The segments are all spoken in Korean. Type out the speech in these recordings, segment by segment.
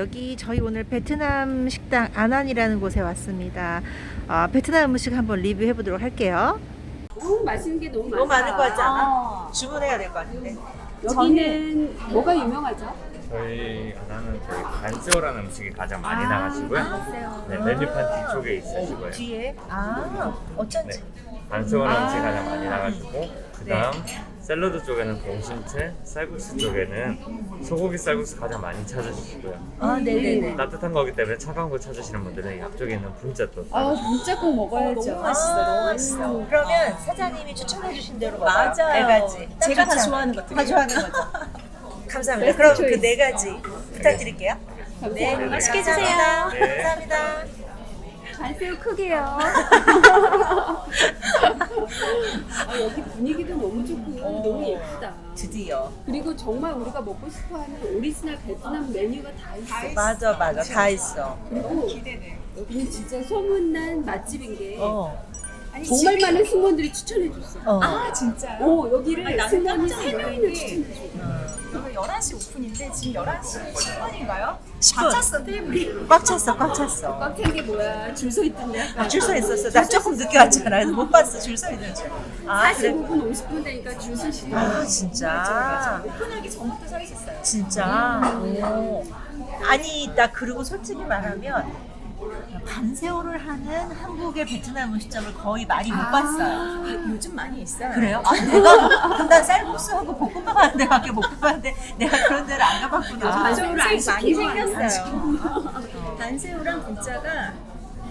여기 저희 오늘 베트남 식당 아난이라는 곳에 왔습니다. 아, 베트남 음식 한번 리뷰해 보도록 할게요. 너무 맛있는 게 너무 많아. 너무 많을 것 같지 않아? 아. 주문해야 될 것 같은데. 여기는 뭐가 유명하죠? 저희 하나는 저희 반세오라는 음식이 가장 많이 나가시고요. 반세오. 네, 메뉴판 뒤쪽에 있으시고요. 뒤에 아 어쩐지. 네, 반세오라는 아. 음식이 가장 많이 나가시고 그다음 샐러드 쪽에는 공심채, 쌀국수 쪽에는 소고기 쌀국수 가장 많이 찾으시고요. 아 네네네. 따뜻한 거기 때문에 차가운 거 찾으시는 분들은 앞쪽에 있는 분짜 또 아, 진짜 꼭 먹어야죠. 너무 맛있어, 너무 맛있어. 그러면 사장님이 추천해 주신 대로 먹어요. 맞아요. 네 가지. 제가 다? 좋아하는 것들. 다 좋아하는 거죠. 감사합니다. 그럼 그. 네 가지 부탁드릴게요. 네, 감사합니다. 맛있게. 드세요. 네. 감사합니다. 반새우 크게요. 아, 여기 분위기도 너무 좋고 너무 예쁘다. 드디어. 그리고 정말 우리가 먹고 싶어하는 오리지널 베트남 메뉴가 다 있어. 맞아, 맞아. 다 있어. 그리고 여기는 진짜 소문난 맛집인 게 어. 정말 많은 승무원들이 추천해줬어. 어. 아 진짜요? 오 여기를 아니, 나는 승무원이 깜짝 세 명이나 게 추천해줘. 이거 11시 오픈인데 지금 11시 10분인가요? 10분. 다 찼어 테이블이. 꽉 찼어, 꽉 찼어. 꽉찬 게 뭐야? 줄 서 있던데. 아, 줄서 있었어. 나 조금 늦게 왔잖아. 그래서 못 봤어. 줄서 있는 줄. 아, 그래. 45분 50분 되니까 줄 서시고. 아, 진짜. 오픈하기 전부터 서 있었어요. 진짜. 오. 아니, 나 그리고 솔직히 말하면 반세오를 하는 한국의 베트남 음식점을 거의 많이 못 봤어요. 아, 요즘 많이 있어요. 그래요? 아, 내가 그럼 난 쌀국수하고 볶음밥 하는 데밖에 못 가봤는데 내가 그런 데를 안 가봤구나. 요즘 반세오를 안 많이 생겼어요. 반세우랑 분짜가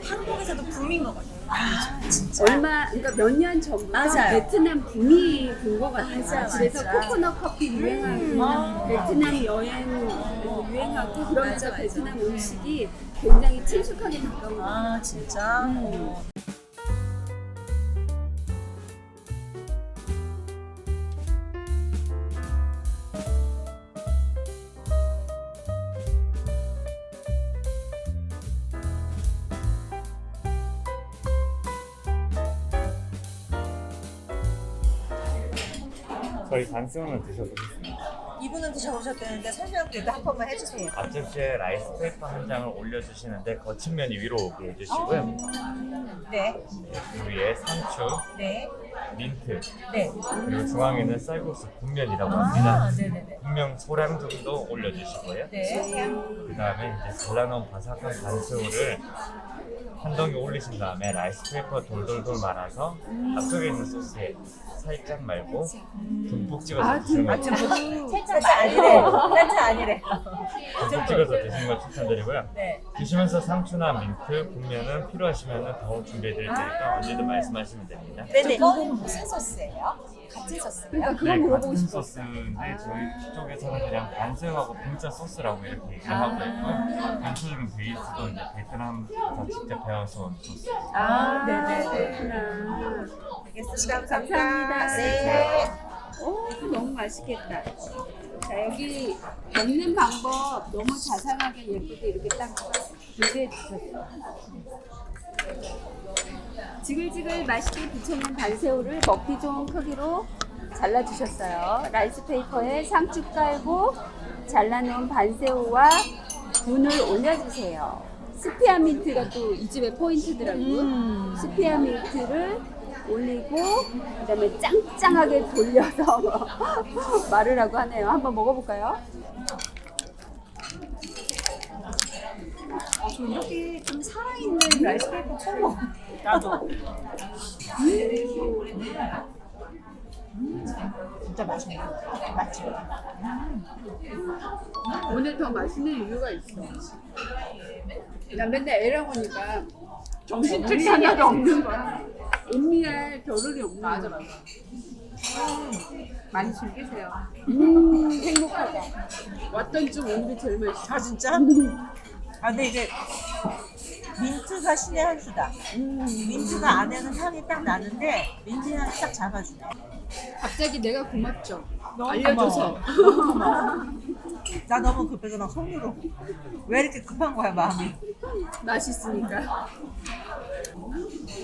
한국에서도 붐인 것 같아요. 아, 진짜. 얼마 그러니까 몇 년 전부터 맞아요. 베트남 붐이 분것 같아요. 맞아요, 그래서 맞아. 코코넛 커피 유행하고 아. 베트남 여행 유행하고 그러면서 맞아, 맞아. 베트남 음식이 굉장히 친숙하게 다가오고 아, 진짜. 어. 저희 반세오는 드셔보셨습니다. 이분은 드셔보셨다는데 설명 그래도 한 번만 해주세요. 앞접시에 라이스 페이퍼 한 장을 올려주시는데 거친 면이 위로 오게 해주시고요. 네, 그 위에 상추, 네, 민트, 네. 그리고 중앙에는 쌀국수 분면이라고 아, 합니다. 네네네. 분명 소량 정도 올려주시고요. 네. 그 다음에 이제 잘라놓은 바삭한 반스우를 한 덩이 올리신 다음에 라이스 페이퍼 돌돌돌 말아서 앞쪽에 있는 소스에 살짝 말고 듬뿍 찍어서 아, 드시는 걸 듬뿍. 살짝 아니래. 살짝 아니래. 듬뿍 찍어서 드시는 걸 추천드리고요. 네. 드시면서 상추나 민트, 분면은 필요하시면 더 준비해드릴 테니까 언제든 말씀하시면 됩니다. 네네. 이거는 무슨 소스예요? 같은 소스예요? 그러니까 그거 물어보고 같은 싶어. 소스인데 저희 쪽에서는 그냥 반새우하고 분짜 소스라고 이렇게 얘기를 하고 있고요. 전체적인 베이스도 이제 베트남에서 직접 배워서 온 소스. 아, 네네네. 그렇구나. 알겠습니다. 감사합니다. 네. 오 너무 맛있겠다. 자 여기 먹는 방법 너무 자상하게 예쁘게 이렇게 딱 준비해 주셨어요. 지글지글 맛있게 부쳐낸 반새우를 먹기 좋은 크기로 잘라 주셨어요. 라이스 페이퍼에 상추 깔고 잘라놓은 반새우와 분을 올려주세요. 스피아 민트가 또 이 집의 포인트더라고요. 음. 스피아 민트를 올리고 그다음에 짱짱하게 돌려서 말을 하고 하네요. 한번 먹어볼까요? 아, 저 이렇게 좀 살아있는 라이스 페이퍼 처음 먹어요. 나도. 진짜 맛있네. 맞지? 오늘 더 맛있는 이유가 있어. 나 맨날 애랑 오니까 정신줄이 하나도 없는 거야. 음미할 겨를이 없는 거야. 맞아, 맞아. 많이 즐기세요. 음, 행복하다. 왔던 중 오늘이 제일 맛있어. 아, 진짜? 아, 근데 이게 민트가 신의 한 수다. 민트가 안에는 향이 딱 나는데 민트 향이 딱 잡아주네. 갑자기 내가 고맙죠. 너무 알려줘서. 나 너무 급해서 막 속으로 왜 이렇게 급한 거야 마음이? 맛있으니까.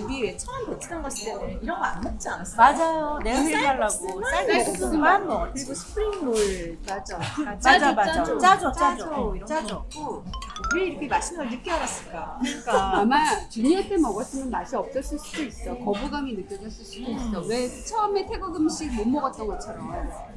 우리 왜 처음 베트남 갔을 때는 이런 거 안 먹지 않았어? 맞아요. 내가 해달라고 쌀국수만 먹었지. 그리고 스프링롤 맞아. 맞아 맞아. 짜죠 짜죠 짜죠 이런 짜죠. 거 먹고 왜 이렇게 맛있는 걸 늦게 알았을까? 그러니까 아마 주니어 때 먹었으면 맛이 없었을 수도 있어. 거부감이 느껴졌을 수도 있어. 왜 처음에 태국 음식 못 먹었던 것처럼.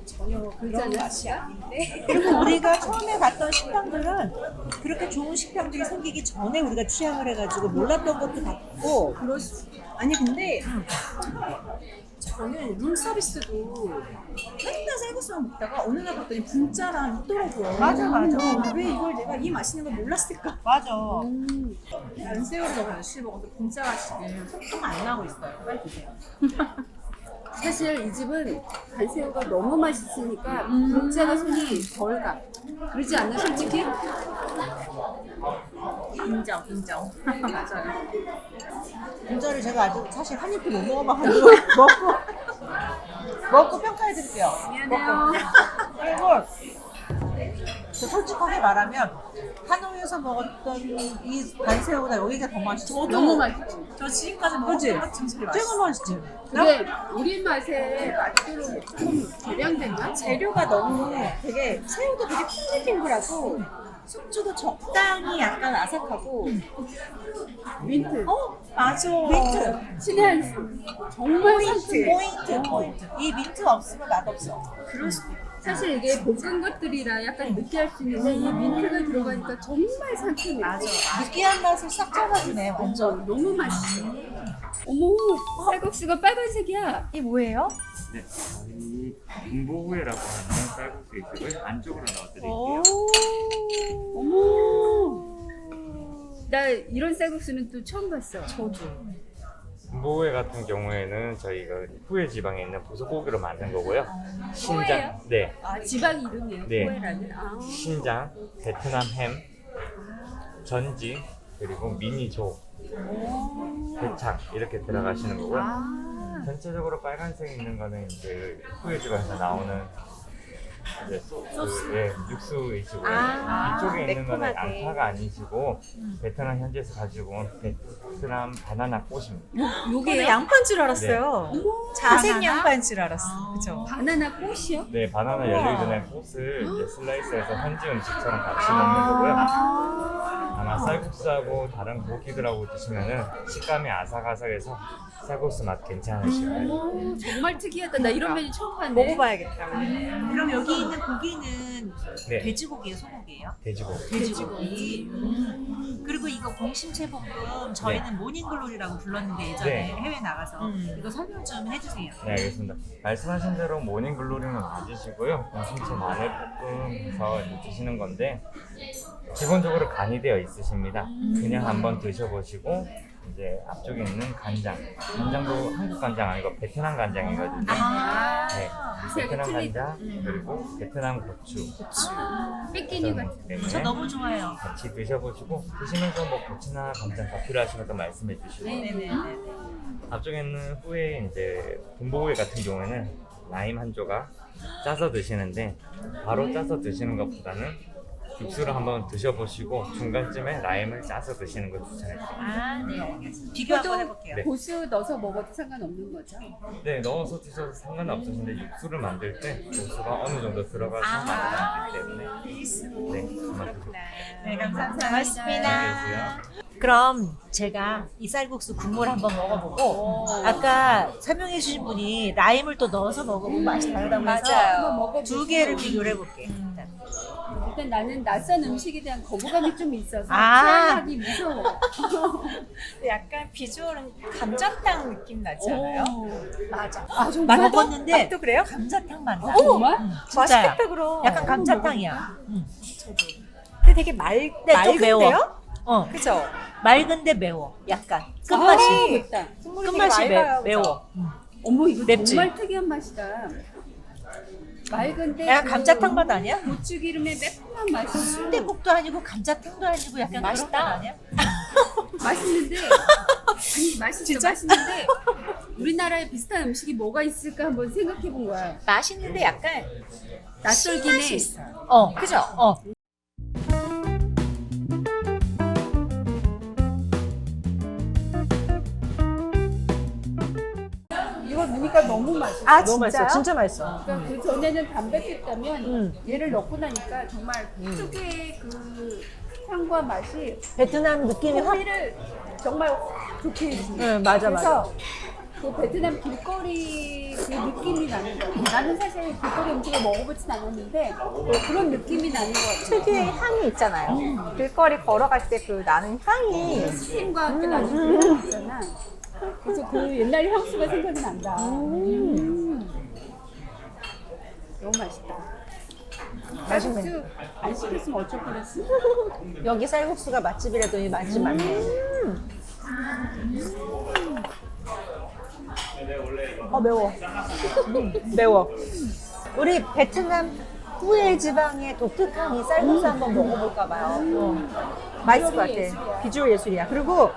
전혀 그런 그렇잖아. 맛이 아닌데. 그리고 우리가 처음에 갔던 식당들은 그렇게 좋은 식당들이 생기기 전에 우리가 취향을 해가지고 몰랐던 것도 같고 그럴 수. 아니 근데 저는 룸 서비스도 맨날 쌀국수만 먹다가 어느 날 봤더니 분짜랑 있더라고요. 맞아, 맞아. 어, 왜 이걸 내가 이 맛있는 걸 몰랐을까? 맞아. 음. 난 새우를 너무 열심히 먹어서 분짜 맛이 속도가 안 나고 있어요. 빨리 드세요. 사실 이 집은 간새우가 너무 맛있으니까 분짜가 손이 덜 가. 그러지 않나 솔직히? 인정, 인정. 맞아요. 분자를 제가 아직 사실 한 입도 못 먹어봐가지고 먹고 먹고 평가해 드릴게요. 미안해요. 그리고 저 솔직하게 말하면 하노이에서 먹었던 이 반새우보다 여기가 더 맛있어. 너무 맛있지. 저 지금까지 그치? 먹었던 것 쟤가 맛있어. 맛있지. 근데 우리 맛에 맞도록 좀 개량됐나? 재료가 너무 되게 새우도 되게 탱글탱글하고 숙주도 적당히 약간 아삭하고 민트. 어 맞아 민트. 신의 한 수. 정말 포인트. 포인트, 포인트. 이 민트 없으면 맛없어. 그럴 있어 사실 이게 볶은 것들이라 약간 느끼할 수 있는데 이 민트가 들어가니까 정말 상큼해. 맞아. 느끼한 맛을 싹 잡아주네, 완전. 너무 맛있어. 어머, 쌀국수가 빨간색이야. 이 뭐예요? 네, 저희 군보후회라고 하는 쌀국수 이식을 안쪽으로 넣어드릴게요. 어머. 나 이런 쌀국수는 또 처음 봤어. 저도 군보후회 같은 경우에는 저희가 후회 지방에 있는 보석고기로 만든 거고요. 신장, 네, 아, 지방 이름이에요. 네. 코에라는. 아. 신장, 베트남 햄, 전지, 그리고 미니조, 대창 이렇게 들어가시는 거고요. 아. 전체적으로 빨간색 있는 거는 이제 후회 지방에서 나오는 이제 소스, 예, 육수이시고요. 아, 이쪽에 있는 거는 매콤하게. 양파가 아니시고 베트남 현지에서 가지고 온 베트남 바나나 꽃입니다. 요게 양파인 줄 알았어요 어머, 자색 바나나? 양파인 줄 알았어 그죠? 바나나 꽃이요? 네, 바나나 열리기 전에 꽃을 이제 슬라이스해서 현지 음식처럼 같이 먹는 거고요. 아. 아마 쌀국수하고 다른 고기들하고 드시면은 식감이 아삭아삭해서 쌀국수 맛 괜찮으실 거예요. 어머, 정말 특이하다. 나 이런 메뉴 처음 봤네. 먹어봐야겠다 그럼 여기 있는 고기는 네, 돼지고기예요, 소고기예요? 돼지고기. 돼지고기. 음. 그리고 이거 공심채 볶음 저희는 모닝글로리라고 불렀는데 예전에 네. 해외 나가서 음. 이거 설명 좀 해주세요. 네, 알겠습니다. 말씀하신 대로 모닝글로리는 맞으시고요. 공심채 마늘 볶음 해서 이제 드시는 건데 기본적으로 간이 되어 있으십니다. 그냥 한번 드셔보시고 이제 앞쪽에 있는 간장. 간장도 한국 간장 아니고 베트남 간장이거든요. 아, 네, 베트남. 간장 그리고 베트남 고추. 뺏기니 같은. 그렇기 때문에 저 너무 좋아요. 같이 드셔보시고 드시면서 뭐 고추나 간장 더 필요하신 것도 말씀해 주시고 네네네. 앞쪽에 있는 후에 이제 군보후회 같은 경우에는 라임 한 조각 짜서 드시는데 바로 짜서 드시는 것보다는 육수를 한번 드셔보시고 중간쯤에 라임을 짜서 드시는 걸 추천해드려요. 아, 네. 알겠습니다. 비교 한번 해볼게요. 네. 고수 넣어서 먹어도 상관없는 거죠? 네, 넣어서 드셔도 상관은 없으신데 육수를 만들 때 고수가 어느 정도 들어가서 아, 맛이 나기 때문에 네, 한번 드셔보세요. 네, 감사합니다. 계세요. 그럼 제가 이 쌀국수 국물 한번 먹어보고 아까 설명해 주신 분이 라임을 또 넣어서 먹으면 맛이 다르다고 해서 한번 먹어보고. 두 개를 비교를 해볼게. 일단. 일단 나는 낯선 음식에 대한 거부감이 좀 있어서 아. 트라이하기 무서워. 약간 비주얼은 감자탕 느낌 나지 않아요? 오. 맞아 아 정말 먹었는데 맛도 그래요? 감자탕 맛 나. 정말? 응, 진짜야. 맛있겠다 그럼 약간 감자탕이야. 응. 근데 되게 말, 근데 좀 맑은데요? 매워. 어, 그죠? 맑은데 매워. 약간 아, 끝맛이 맵다. 국물이 끝맛이 매? 매워. 응. 어머 이거 맵지? 정말 특이한 맛이다. 맑은데 약간 그 감자탕 맛 아니야? 고추기름의 매콤한 맛이 순대국도 아니고 감자탕도 아니고 약간 맛있다. 그런 맛 아니야? 맛있는데 아니 맛있어 진짜? 맛있는데 우리나라에 비슷한 음식이 뭐가 있을까 한번 생각해 본 거야. 맛있는데 약간 낯설긴 해. 신맛이 있어요. 어, 그죠? 어. 넣으니까 너무 맛있어. 아, 너무 맛있어. 진짜요? 진짜 맛있어. 그러니까 그 전에는 담백했다면 음. 얘를 넣고 나니까 정말 특유의 그 향과 맛이 베트남 느낌이 확. 커피를 정말 확 좋게 해주는 네, 맞아, 맞아. 그래서 그 베트남 길거리 그 느낌이 나는 거야. 나는 사실 길거리 음식을 먹어보진 않았는데 뭐 그런 느낌이 나는 것 같아. 특유의 향이 있잖아요. 길거리 걸어갈 때 그 나는 향이 스팀과 함께 나는 그 향이 있잖아. 그래서 그 옛날 향수가 생각이 난다. 음. 너무 맛있다. 맛있네. 안 시켰으면 어쩔 뻔했어. 여기 쌀국수가 맛집이라더니 맛집 맞네. 어 매워. 음, 매워. 우리 베트남 후에 지방의 독특한 이 쌀국수 한번 먹어볼까 봐요. 어. 맛있을 것 같아. 비주얼 예술이야. 그리고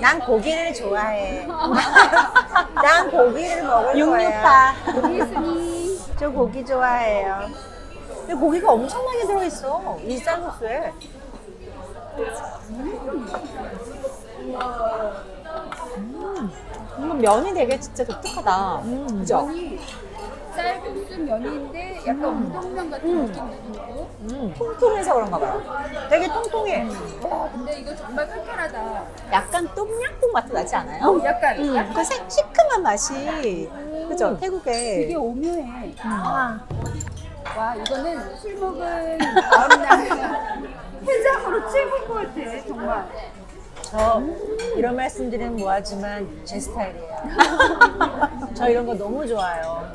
난 고기를 좋아해. 난 고기를 먹을 거야. 예순이 저 고기 좋아해요. 근데 고기가 엄청나게 들어있어. 이 쌀국수에. 음. 이거 면이 되게 진짜 독특하다. 그죠? 쌀국수 면인데 약간 우동면 같은 느낌도 들고. 음. 통통해서 그런가 봐요. 되게 통통해. 와 근데 이거 정말 칼칼하다. 약간 똠양꿍 맛도 나지 않아요? 어, 약간 음, 약간 그 시, 시큼한 맛이 그죠? 태국에 되게 오묘해. 아, 와 이거는 술 먹은 다음 날 해장으로 최고인 것 같아 정말. 저 이런 말씀 드리면 뭐하지만 제 스타일이에요. 저 이런 거 너무 좋아요.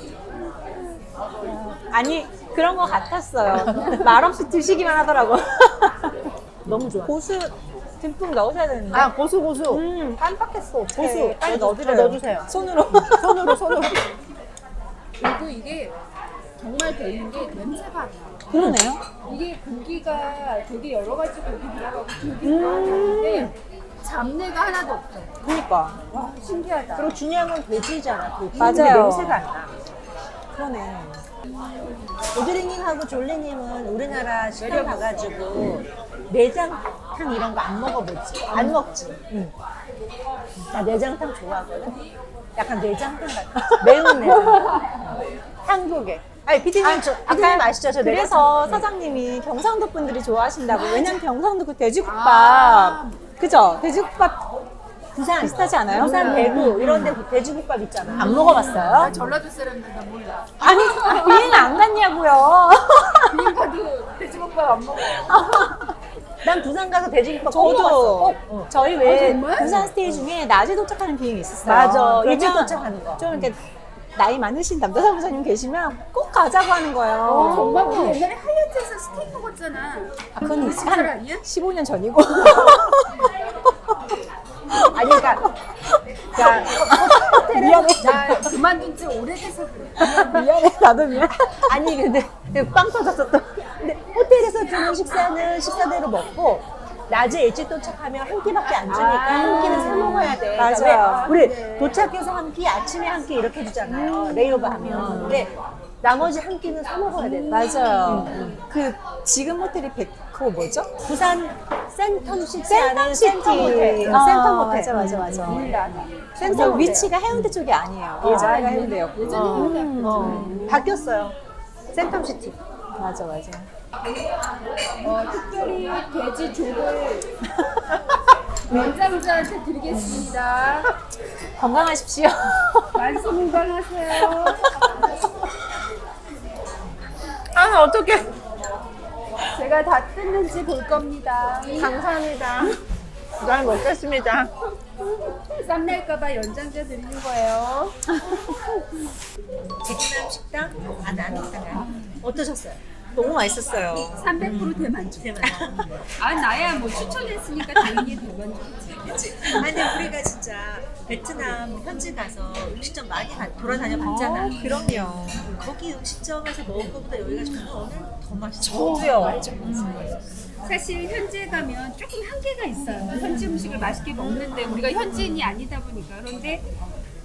아니 그런 거 같았어요. 말없이 드시기만 하더라고. 너무 좋아. 고수 듬뿍 넣으셔야 되는데. 아 고수 고수. 음, 깜빡했어. 고수. 빨리 저- 넣어드려요. 저 넣어주세요. 손으로. 손으로 손으로. 그리고 이게 정말 별인 게 냄새가 안 나. 그러네요. 이게 고기가 되게 여러 가지 고기 들어가고 많은데 잡내가 하나도 없어. 그러니까. 와 신기하다. 그리고 중요한 건 돼지잖아. 돼지. 맞아요. 냄새가 안 나. 그러네. 오드리님하고 졸리님은 우리나라 식당 가가지고 내장탕 이런 거 안 먹어보지? 안 먹지? 응. 나 내장탕 좋아하거든? 약간 내장탕 같아. 매운 내장. 한국에. 아니, 피디님, 저, 피디님 아시죠? 저 그래서 사장님이 경상도 분들이 좋아하신다고. 왜냐면 경상도 그 돼지국밥. 아. 그죠? 돼지국밥 부산. 비슷하지 않아요? 부산, 음. 대구 이런 데 돼지국밥 있잖아. 안 먹어봤어요? 나 전라도 사람들도 몰라. 아니, 비행 안 갔냐고요. 비행가도 돼지국밥 안 먹어. 난 부산 가서 돼지국밥 꼭 먹었어. 저도 꼭. 어. 저희 왜 정말? 부산 스테이 중에 낮에 도착하는 비행이 있었어요. 맞아. 그러면 일찍 도착하는 거. 좀 이렇게 나이 많으신 남자 사무사님 계시면 꼭 가자고 하는 거예요. 어, 정말 우리 옛날에 하얏트에서 스테이크 먹었잖아. 아, 그건 한 아니야? 15년 전이고. 아니, 그러니까. 그러니까 미안해. 나 그만둔 지 오래돼서 그래. 미안해. 나도 미안. 아니 근데 빵 터졌어 또. 근데 호텔에서 주는 식사는 식사대로 먹고 낮에 일찍 도착하면 한 끼밖에 안 주니까 한 끼는 사 먹어야 돼. 그러니까 맞아요. 왜 우리 도착해서 한 끼, 아침에 한 끼 이렇게 주잖아요. 레이오버 하면. 근데 나머지 한 끼는 사 먹어야 돼. 맞아요. 그 지금 호텔이 백 그거 뭐죠? 부산 센텀 센텀시티. 센텀. 어, 센텀 호텔. 맞아, 맞아, 맞아. 몰라. 센터 센터 위치가 해운대 쪽이 아니에요. 어, 예전에가 아니, 해운대였고. 예전에 어. 해운대. 어, 바뀌었어요. 센텀 시티. 맞아, 맞아. 어, 특별히 돼지 족을 원장자한테 드리겠습니다. 건강하십시오. 만수무강하세요. 아 어떡해. 제가 다 뜯는지 볼 겁니다. 감사합니다. 잘 먹겠습니다. 쌈날까봐 연장자 드리는 거예요. 베트남 식당? 아, 나는 식당 어떠셨어요? 너무 맛있었어요. 300% 대만족. 아 나야 뭐 추천했으니까 당연히 대만족이지. 아니 우리가 진짜 베트남 현지 가서 음식점 많이 가- 돌아다녀 봤잖아. 어, 그럼요. 거기 음식점에서 먹은 것보다 여기가 저는 더 맛있어. 저도요. 사실 현지에 가면 조금 한계가 있어요. 현지 음식을 맛있게 먹는데 우리가 현지인이 아니다 보니까 그런데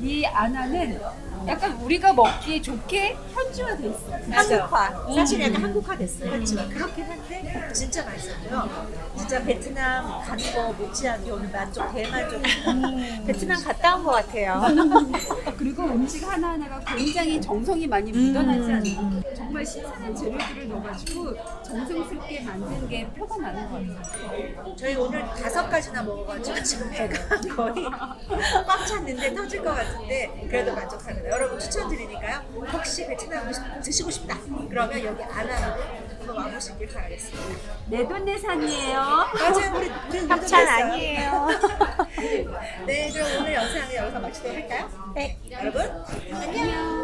이 안화는 약간 우리가 먹기에 좋게 현지화돼 있어. 한국화. 사실 약간 한국화 됐어요. 그렇지만 그렇긴 한데 진짜 맛있었고요. 진짜 베트남 가는 거 못지않게 오늘 만족 대만족. 베트남 갔다 온 것 같아요. 그리고 음식 하나하나가 굉장히 정성이 많이 묻어나지 않는 정말 신선한 재료들을 넣어가지고 정성스럽게 만든 게 표가 나는 것 같아요. 저희 오늘 다섯 가지나 먹어가지고 지금 배가 거의 꽉 찼는데 터질 것 같은데 그래도 만족합니다. 여러분 추천드리니까요. 혹시 베트남 음식 드시고 싶다. 그러면 여기 아나 한번 와보시길 바라겠습니다. 내 돈 내산이에요. 맞아요. 우리 우리 협찬 아니에요. 네, 그럼 오늘 영상을 여기서 마치도록 할까요? 네. 여러분 안녕.